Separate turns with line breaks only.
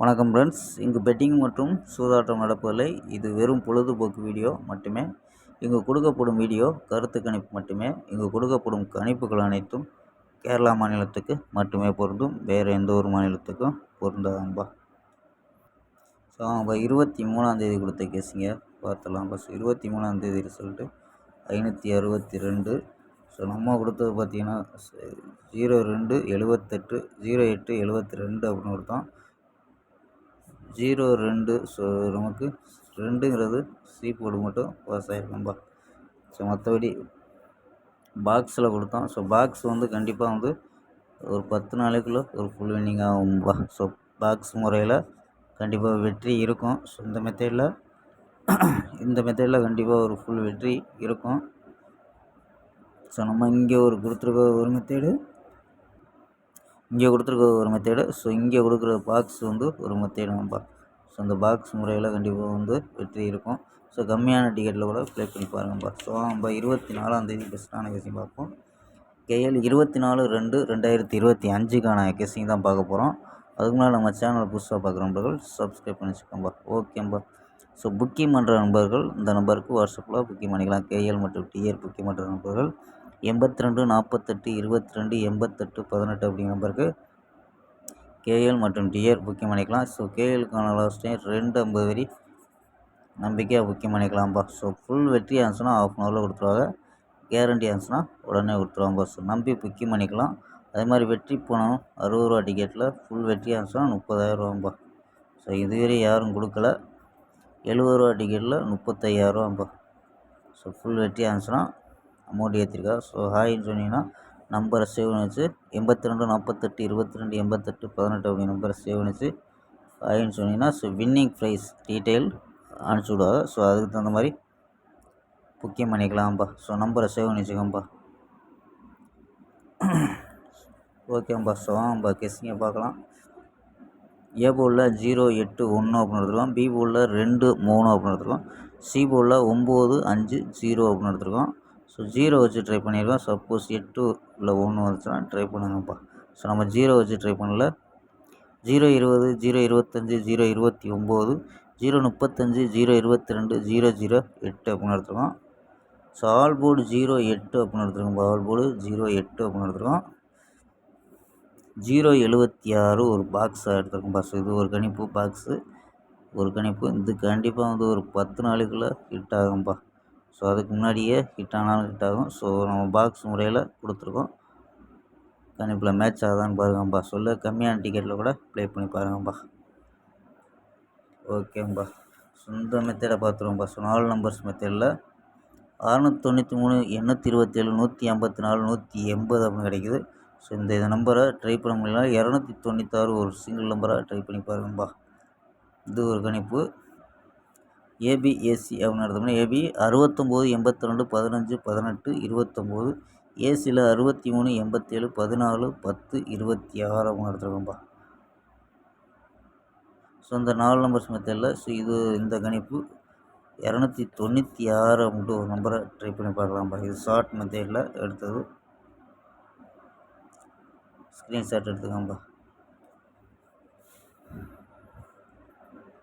வணக்கம் ஃப்ரெண்ட்ஸ் இங்கு பெட்டிங் மற்றும் சூதாட்டம் நடப்பதில்லை. இது வெறும் பொழுதுபோக்கு வீடியோ மட்டுமே. இங்கு கொடுக்கப்படும் வீடியோ கருத்து கணிப்பு மட்டுமே. இங்கு கொடுக்கப்படும் கணிப்புகள் அனைத்தும் கேரளா மாநிலத்துக்கு மட்டுமே பொருந்தும். வேறு எந்த ஒரு மாநிலத்துக்கும் பொருந்தாதம்பா ஸோ நம்ம இருபத்தி மூணாந்தேதி கொடுத்த கேஸுங்க பார்த்துலாம் பஸ் இருபத்தி மூணாந்தேதி ரிசல்ட்டு ஐநூற்றி அறுபத்தி ரெண்டு. ஸோ நம்ம கொடுத்தது பார்த்திங்கன்னா ஜீரோ ரெண்டு எழுபத்தெட்டு ஜீரோ எட்டு எழுபத்தி ரெண்டு அப்படின்னு கொடுத்தோம். ஜீரோ ரெண்டு ஸோ நமக்கு ரெண்டுங்கிறது சி போர்டு மட்டும் பாஸ் ஆகிருக்கும்பா ஸோ மற்றபடி பாக்ஸில் கொடுத்தோம். ஸோ பாக்ஸ் வந்து கண்டிப்பாக வந்து ஒரு பத்து நாளைக்குள்ளே ஒரு ஃபுல் வின்னிங் ஆகும்பா ஸோ பாக்ஸ் முறையில் கண்டிப்பாக வெற்றி இருக்கும். ஸோ இந்த மெத்தேடில் இந்த மெத்தேடில் கண்டிப்பாக ஒரு ஃபுல் வெற்றி இருக்கும். ஸோ நம்ம இங்கே ஒரு கொடுத்துருக்க ஒரு மெத்தேடு இங்கே கொடுத்துருக்க ஒரு மெத்தேடு ஸோ இங்கே கொடுக்குற பாக்ஸ் வந்து ஒரு மெத்தேடு நம்பர் ஸோ அந்த பாக்ஸ் முறையில் கண்டிப்பாக வந்து வெற்றி இருக்கும். ஸோ கம்மியான டிக்கெட்டில் கூட ப்ளே பண்ணி பாருங்கப்பா ஸோ நம்ம இருபத்தி நாலாந்தேதி பெஸ்ட்டான கேசிங் பார்ப்போம். கேஎல் இருபத்தி நாலு ரெண்டு ரெண்டாயிரத்தி இருபத்தி அஞ்சுக்கான கேசிங் தான் பார்க்க போகிறோம் அதுக்கு முன்னாடி நம்ம சேனலை புதுசாக பார்க்குற நண்பர்கள் சப்ஸ்கிரைப் பண்ணி வச்சுக்கோம்பா ஓகேம்பா ஸோ புக்கிங் பண்ணுற நண்பர்கள் இந்த நம்பருக்கு வாட்ஸ்அப்பில் புக்கிங் பண்ணிக்கலாம். கேஎல் மற்றும் டிஆர் புக்கிங் பண்ணுற நண்பர்கள். எண்பத்தி ரெண்டு நாற்பத்தெட்டு இருபத்தி ரெண்டு எண்பத்தெட்டு பதினெட்டு அப்படிங்கிற நம்பருக்கு கேஎல் மற்றும் டிஆர் புக்கிங் பண்ணிக்கலாம் ஸோ கேஎலுக்கான லாஸ்ட் டைம் ரெண்டு ஐம்பது வரி நம்பிக்கையாக புக்கிங் பண்ணிக்கலாம்ப்பா ஸோ ஃபுல் வெற்றி ஆச்சுன்னா ஆஃப் அன் ஹவரில் கொடுத்துருவாங்க. கேரண்டி ஆச்சுன்னா உடனே கொடுத்துருவாங்க. ஸோ நம்பி புக்கிங் பண்ணிக்கலாம் அதே மாதிரி வெற்றி பணம் அறுபது ரூபா டிக்கெட்டில் ஃபுல் வெற்றி முப்பதாயிரம் முப்பதாயிரரூவாம்பா ஸோ இதுவரை யாரும் கொடுக்கல. எழுபது ரூபா டிக்கெட்டில் முப்பத்தையாயிரரூவாம்பா ஸோ ஃபுல் வெற்றி ஆச்சுன்னா அமௌண்ட் ஏற்றிருக்கா ஸோ ஹாய்ன்னு சொன்னீங்கன்னா நம்பரை சேவ் பண்ணிச்சு எண்பத்தி ரெண்டு நாற்பத்தெட்டு இருபத்தி ரெண்டு எண்பத்தெட்டு பதினெட்டு அப்படி நம்பரை சேவ் பண்ணிச்சு ஹாய்ன்னு சொன்னீங்கன்னா ஸோ வின்னிங் ப்ரைஸ் டீட்டெயில் அனுப்பிச்சி விடுவாங்க ஸோ அதுக்கு தகுந்த மாதிரி புக்கிங் பண்ணிக்கலாம்ப்பா. ஸோ நம்பரை சேவ் பண்ணி வச்சுக்கோம்பா ஓகேம்பா ஸோ வாங்கப்பா பார்க்கலாம். ஏ போலில் ஜீரோ எட்டு ஒன்று அப்படின்னு எடுத்துருக்கோம். பி போலில் ரெண்டு மூணு அப்படின்னு எடுத்துருக்கோம். சி போலில் ஒம்பது அஞ்சு ஜீரோ அப்படின்னு எடுத்துருக்கோம். ஸோ ஜீரோ வச்சு ட்ரை பண்ணிடுவோம் சப்போஸ் எட்டு இல்லை ஒன்று வந்துச்சுன்னா ட்ரை பண்ணுங்கப்பா. ஸோ நம்ம ஜீரோ வச்சு ட்ரை பண்ணல. ஜீரோ இருபது ஜீரோ இருபத்தஞ்சி ஜீரோ இருபத்தி ஒம்பது ஜீரோ முப்பத்தஞ்சு ஜீரோ இருபத்தி ரெண்டு ஜீரோ ஜீரோ எட்டு அப்படின்னு எடுத்துருக்கோம். ஸோ ஆல் போர்டு ஜீரோ எட்டு அப்படின்னு எடுத்துருக்கோம். ஆல் போர்டு ஜீரோ எட்டு அப்படின்னு எடுத்துருக்கோம். ஜீரோ எழுபத்தி ஆறு ஒரு பாக்ஸாக எடுத்துருக்கோம். பாஸ் இது ஒரு கணிப்பு பாக்ஸு ஒரு கணிப்பு. இது கண்டிப்பாக வந்து ஒரு பத்து நாளைக்குள்ளே ஹிட் ஆகும்பா ஸோ அதுக்கு முன்னாடியே ஹிட் ஆனாலும் ஹிட் ஆகும். ஸோ நம்ம பாக்ஸ் முறையில் கொடுத்துருக்கோம். கணிப்பில் மேட்ச் ஆகுதான்னு பாருங்கப்பா சொல்ல கம்மியான டிக்கெட்டில் கூட ப்ளே பண்ணி பாருங்கப்பா ஓகேங்கப்பா சொந்த மெத்தடை பார்த்துருவோம்ப்பா ஸோ நாலு நம்பர்ஸ் மெத்தடில் அறநூற்றி தொண்ணூற்றி மூணு எண்ணூற்றி இருபத்தேழு நூற்றி ஐம்பத்தி நாலு நூற்றி எண்பது அப்படின்னு கிடைக்குது. ஸோ இந்த இந்த நம்பரை ட்ரை பண்ண முடியல இரநூத்தி தொண்ணூத்தாறு ஒரு சிங்கிள் நம்பராக ட்ரை பண்ணி பாருங்கப்பா இது ஒரு கணிப்பு. ஏபிஎஸ்சி அப்படின்னு எடுத்தோம்னா ஏபி அறுபத்தொம்போது எண்பத்தி ரெண்டு பதினஞ்சு பதினெட்டு இருபத்தொம்போது ஏசியில் அறுபத்தி மூணு எண்பத்தேழு பதினாலு பத்து இருபத்தி ஆறு அப்படின்னு எடுத்துருக்கோம்ப்பா ஸோ இந்த நாலு நம்பர்ஸ் மெத்தடில் ஸோ இது இந்த கணிப்பு. இரநூத்தி தொண்ணூற்றி ஆறு அப்படின்ட்டு ஒரு நம்பரை ட்ரை பண்ணி பார்க்கலாம்ப்பா இது ஷார்ட் மெத்தடில் எடுத்தது. ஸ்க்ரீன்ஷாட் எடுத்துக்கோம்பா.